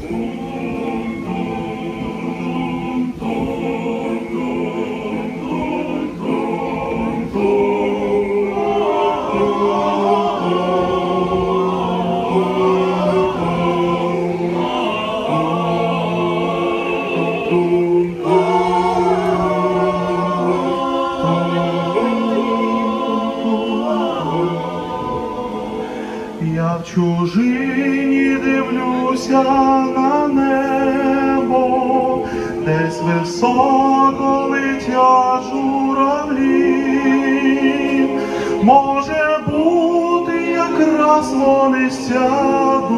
Música Я в чужині дивлюся на небо, десь високо летять журавлі. Може бути, якраз вони сядуть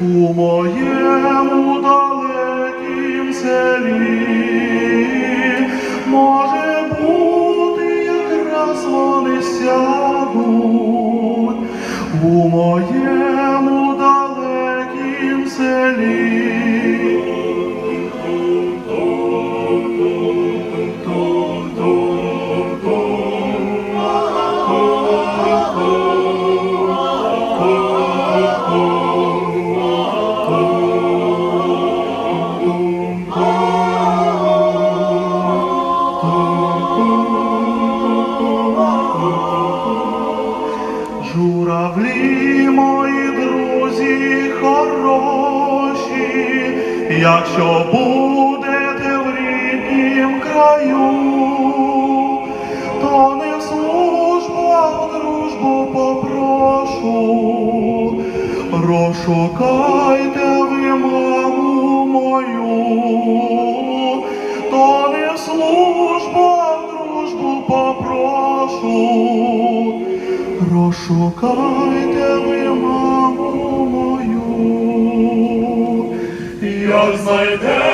у моєму далекім селі. Може моєму далекім селі. Друзі хороші, якщо будете в ріднім краю, то не в службу, а в дружбу попрошу. Розшукайте ви маму мою, то не в службу, а в дружбу попрошу. Розшукайте ви маму мою, як знайдете